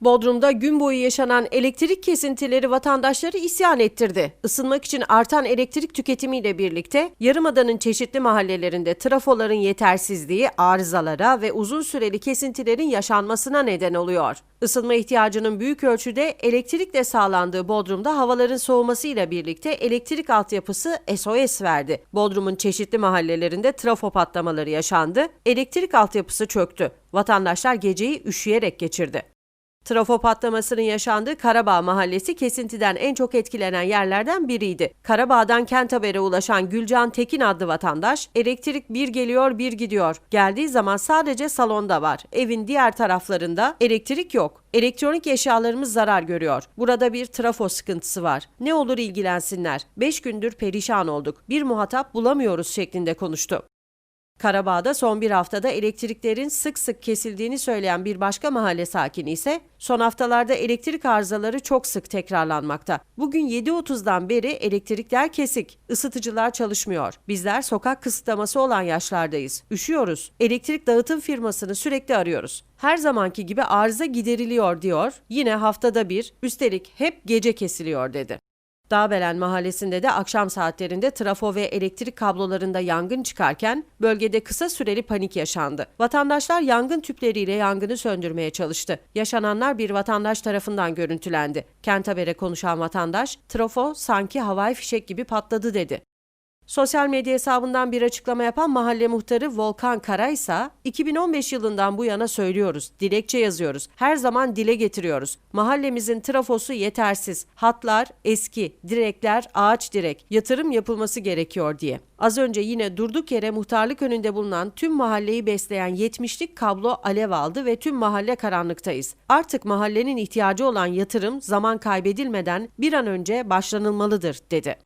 Bodrum'da gün boyu yaşanan elektrik kesintileri vatandaşları isyan ettirdi. Isınmak için artan elektrik tüketimiyle birlikte Yarımada'nın çeşitli mahallelerinde trafoların yetersizliği arızalara ve uzun süreli kesintilerin yaşanmasına neden oluyor. Isınma ihtiyacının büyük ölçüde elektrikle sağlandığı Bodrum'da havaların soğumasıyla birlikte elektrik altyapısı SOS verdi. Bodrum'un çeşitli mahallelerinde trafo patlamaları yaşandı, elektrik altyapısı çöktü. Vatandaşlar geceyi üşüyerek geçirdi. Trafo patlamasının yaşandığı Karabağ mahallesi kesintiden en çok etkilenen yerlerden biriydi. Karabağ'dan Kentaber'e ulaşan Gülcan Tekin adlı vatandaş, elektrik bir geliyor bir gidiyor. Geldiği zaman sadece salonda var. Evin diğer taraflarında elektrik yok. Elektronik eşyalarımız zarar görüyor. Burada bir trafo sıkıntısı var. Ne olur ilgilensinler. 5 gündür perişan olduk. Bir muhatap bulamıyoruz şeklinde konuştu. Karabağ'da son bir haftada elektriklerin sık sık kesildiğini söyleyen bir başka mahalle sakini ise son haftalarda elektrik arızaları çok sık tekrarlanmakta. Bugün 7.30'dan beri elektrikler kesik, ısıtıcılar çalışmıyor. Bizler sokak kısıtlaması olan yaşlardayız. Üşüyoruz. Elektrik dağıtım firmasını sürekli arıyoruz. Her zamanki gibi arıza gideriliyor diyor. Yine haftada bir, üstelik hep gece kesiliyor dedi. Dağbelen mahallesinde de akşam saatlerinde trafo ve elektrik kablolarında yangın çıkarken bölgede kısa süreli panik yaşandı. Vatandaşlar yangın tüpleriyle yangını söndürmeye çalıştı. Yaşananlar bir vatandaş tarafından görüntülendi. Kent Haber'e konuşan vatandaş, trafo sanki havai fişek gibi patladı dedi. Sosyal medya hesabından bir açıklama yapan mahalle muhtarı Volkan Kara ise 2015 yılından bu yana söylüyoruz, dilekçe yazıyoruz, her zaman dile getiriyoruz. Mahallemizin trafosu yetersiz, hatlar eski, direkler ağaç direk, yatırım yapılması gerekiyor diye. Az önce yine durduk yere muhtarlık önünde bulunan tüm mahalleyi besleyen 70'lik kablo alev aldı ve tüm mahalle karanlıktayız. Artık mahallenin ihtiyacı olan yatırım zaman kaybedilmeden bir an önce başlanılmalıdır dedi.